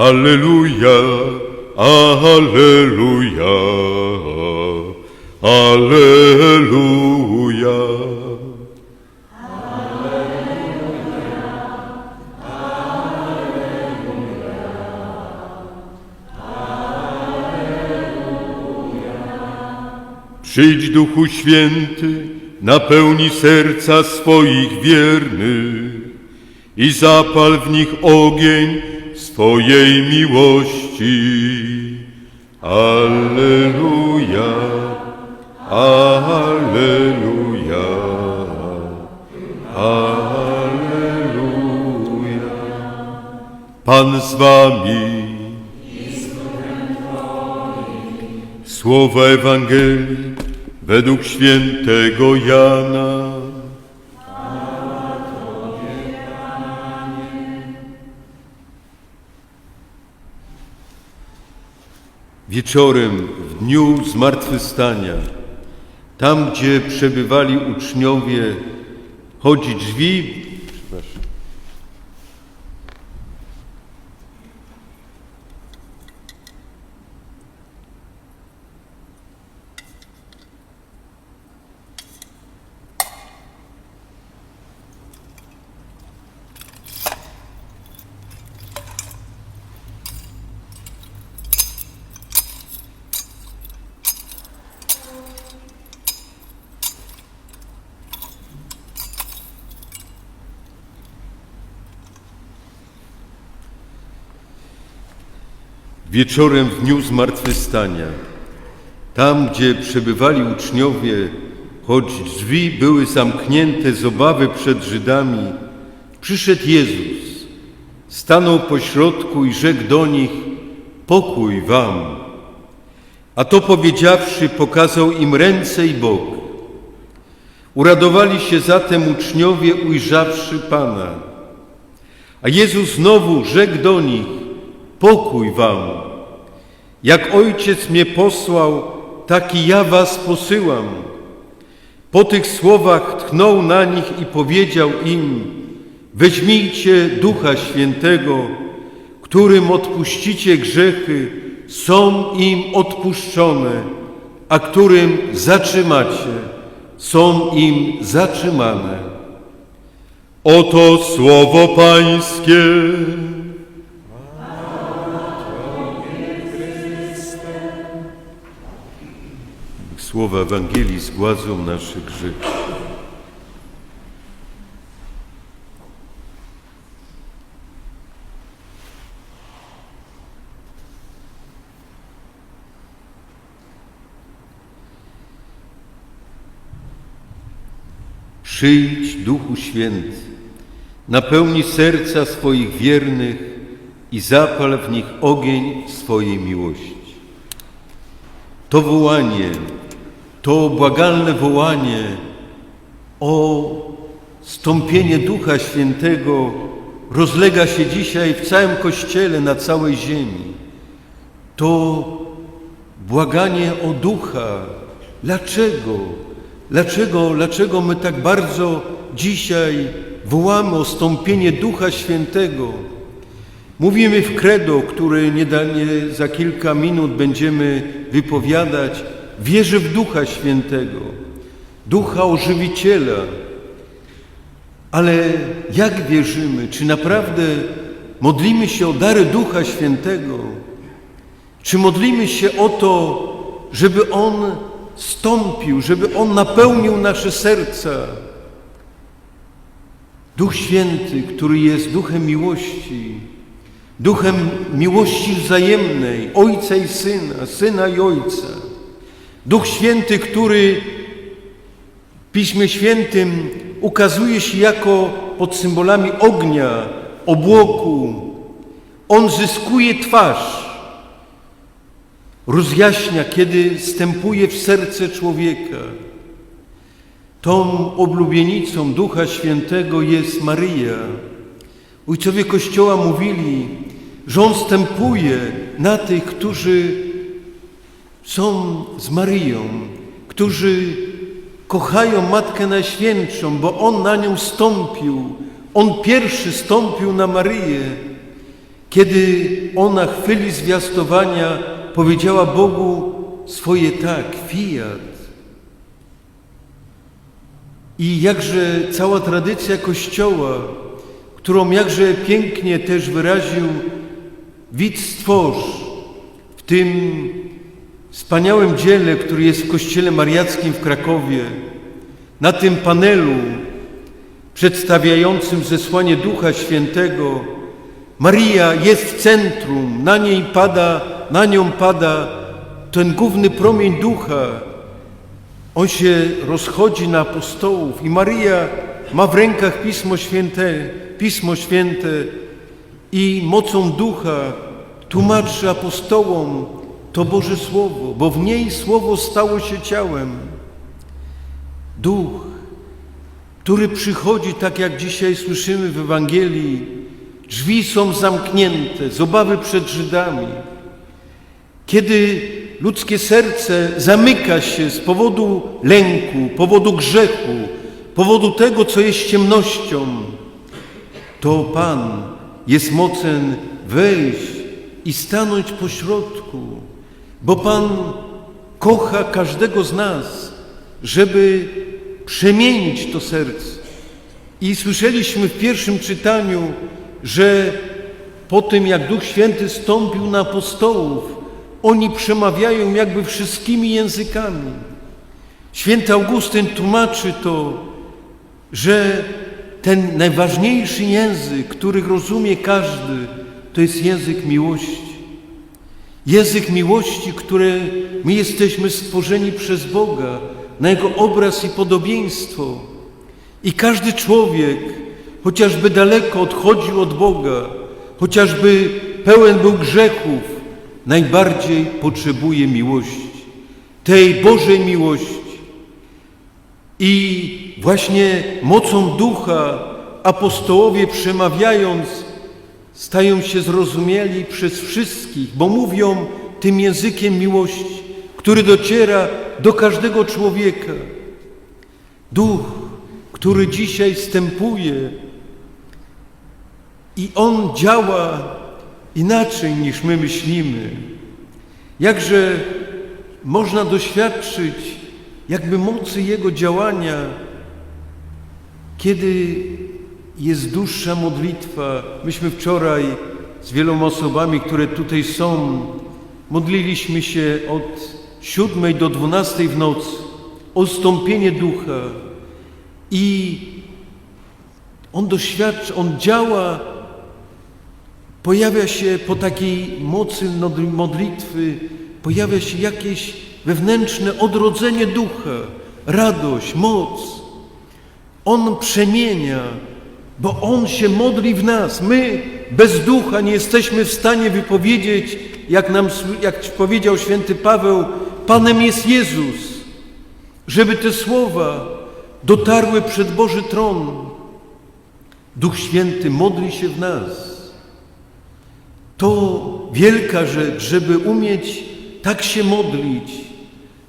Alleluja, Alleluja, Alleluja. Przyjdź Duchu Święty, napełni serca swoich wiernych i zapal w nich ogień swojej miłości. Alleluja, Alleluja, Alleluja. Pan z wami. Słowa Ewangelii według świętego Jana. Wieczorem, w dniu zmartwychwstania, tam gdzie przebywali uczniowie, choć drzwi, Wieczorem w dniu zmartwychwstania, tam gdzie przebywali uczniowie, choć drzwi były zamknięte z obawy przed Żydami, przyszedł Jezus, stanął pośrodku i rzekł do nich: Pokój wam. A to powiedziawszy, pokazał im ręce i bok. Uradowali się zatem uczniowie, ujrzawszy Pana. A Jezus znowu rzekł do nich: Pokój wam. Jak Ojciec mnie posłał, tak i ja was posyłam. Po tych słowach tchnął na nich i powiedział im: Weźmijcie Ducha Świętego, którym odpuścicie grzechy, są im odpuszczone, a którym zatrzymacie, są im zatrzymane. Oto słowo Pańskie. Słowa Ewangelii zgładzą nasze grzechy. Przyjdź, Duchu Święty, napełni serca swoich wiernych i zapal w nich ogień swojej miłości. To wołanie, to błagalne wołanie o stąpienie Ducha Świętego rozlega się dzisiaj w całym Kościele, na całej ziemi. To błaganie o Ducha. Dlaczego? Dlaczego, dlaczego my tak bardzo dzisiaj wołamy o stąpienie Ducha Świętego? Mówimy w credo, które nie, nie za kilka minut będziemy wypowiadać, wierzę w Ducha Świętego, Ducha Ożywiciela. Ale jak wierzymy? Czy naprawdę modlimy się o dary Ducha Świętego? Czy modlimy się o to, żeby On stąpił, żeby On napełnił nasze serca? Duch Święty, który jest duchem miłości, duchem miłości wzajemnej, Ojca i Syna, Syna i Ojca. Duch Święty, który w Piśmie Świętym ukazuje się jako pod symbolami ognia, obłoku. On zyskuje twarz, rozjaśnia, kiedy wstępuje w serce człowieka. Tą oblubienicą Ducha Świętego jest Maryja. Ojcowie Kościoła mówili, że On wstępuje na tych, którzy są z Maryją, którzy kochają Matkę Najświętszą, bo On na nią stąpił. On pierwszy stąpił na Maryję. Kiedy ona chwili zwiastowania powiedziała Bogu swoje tak, fiat. I jakże cała tradycja Kościoła, którą jakże pięknie też wyraził widz stworz w tym wspaniałym dziele, który jest w Kościele Mariackim w Krakowie, na tym panelu przedstawiającym zesłanie Ducha Świętego, Maria jest w centrum, na niej pada, na nią pada ten główny promień Ducha. On się rozchodzi na apostołów i Maria ma w rękach Pismo Święte, Pismo Święte i mocą Ducha tłumaczy apostołom to Boże Słowo, bo w niej Słowo stało się ciałem. Duch, który przychodzi, tak jak dzisiaj słyszymy w Ewangelii, drzwi są zamknięte z obawy przed Żydami. Kiedy ludzkie serce zamyka się z powodu lęku, powodu grzechu, powodu tego, co jest ciemnością, to Pan jest mocen wejść i stanąć po środku, bo Pan kocha każdego z nas, żeby przemienić to serce. I słyszeliśmy w pierwszym czytaniu, że po tym, jak Duch Święty stąpił na apostołów, oni przemawiają jakby wszystkimi językami. Święty Augustyn tłumaczy to, że ten najważniejszy język, który rozumie każdy, to jest język miłości. Język miłości, który my jesteśmy stworzeni przez Boga na Jego obraz i podobieństwo. I każdy człowiek, chociażby daleko odchodził od Boga, chociażby pełen był grzechów, najbardziej potrzebuje miłości, tej Bożej miłości. I właśnie mocą ducha apostołowie przemawiając, stają się zrozumieli przez wszystkich, bo mówią tym językiem miłości, który dociera do każdego człowieka. Duch, który dzisiaj wstępuje i on działa inaczej niż my myślimy. Jakże można doświadczyć jakby mocy Jego działania, kiedy jest dłuższa modlitwa. Myśmy wczoraj z wieloma osobami, które tutaj są, modliliśmy się od siódmej do dwunastej w nocy o stąpienie ducha i on doświadcza, on działa, pojawia się po takiej mocy modlitwy, pojawia się jakieś wewnętrzne odrodzenie ducha, radość, moc. On przemienia, bo On się modli w nas. My bez ducha nie jesteśmy w stanie wypowiedzieć, jak, nam, jak powiedział święty Paweł, Panem jest Jezus. Żeby te słowa dotarły przed Boży tron. Duch Święty modli się w nas. To wielka rzecz, żeby umieć tak się modlić,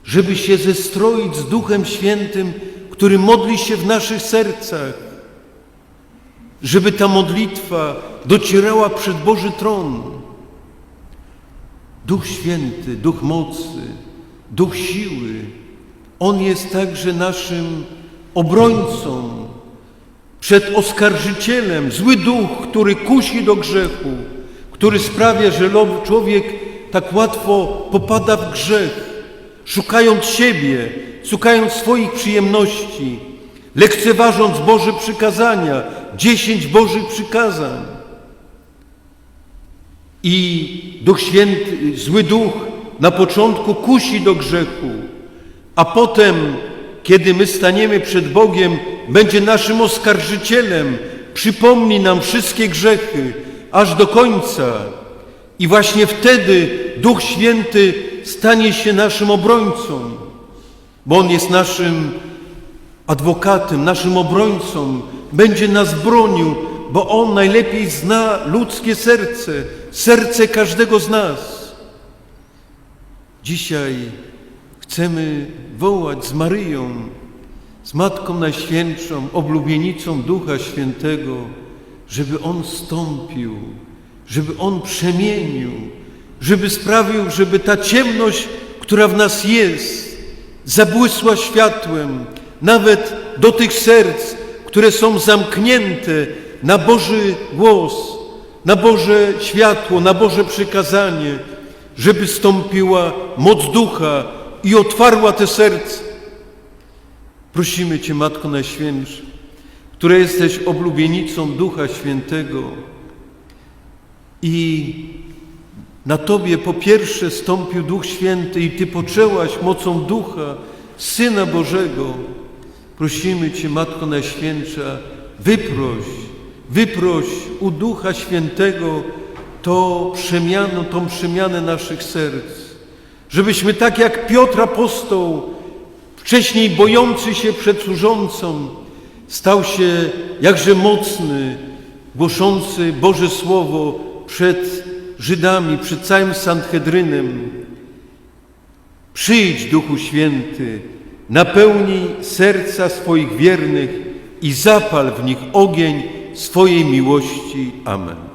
żeby się zestroić z Duchem Świętym, który modli się w naszych sercach, żeby ta modlitwa docierała przed Boży tron. Duch Święty, Duch mocy, Duch siły, On jest także naszym obrońcą przed oskarżycielem, zły duch, który kusi do grzechu, który sprawia, że człowiek tak łatwo popada w grzech, szukając siebie, szukając swoich przyjemności, lekceważąc Boże przykazania, dziesięć Bożych przykazań. I Duch Święty, zły duch na początku kusi do grzechu, a potem, kiedy my staniemy przed Bogiem, będzie naszym oskarżycielem, przypomni nam wszystkie grzechy, aż do końca. I właśnie wtedy Duch Święty stanie się naszym obrońcą, bo On jest naszym adwokatem, naszym obrońcą, będzie nas bronił, bo On najlepiej zna ludzkie serce, serce każdego z nas. Dzisiaj chcemy wołać z Maryją, z Matką Najświętszą, oblubienicą Ducha Świętego, żeby On stąpił, żeby On przemienił, żeby sprawił, żeby ta ciemność, która w nas jest, zabłysła światłem, nawet do tych serc, które są zamknięte na Boży głos, na Boże światło, na Boże przykazanie, żeby stąpiła moc ducha i otwarła te serca. Prosimy Cię, Matko Najświętsza, która jesteś oblubienicą Ducha Świętego i na Tobie po pierwsze stąpił Duch Święty i Ty poczęłaś mocą Ducha Syna Bożego. Prosimy Cię, Matko Najświętsza, wyproś, wyproś u Ducha Świętego to przemianę, tą przemianę naszych serc, żebyśmy tak jak Piotr apostoł, wcześniej bojący się przed służącą, stał się jakże mocny, głoszący Boże Słowo przed Żydami, przed całym Sanhedrynem. Przyjdź, Duchu Święty, napełnij serca swoich wiernych i zapal w nich ogień swojej miłości. Amen.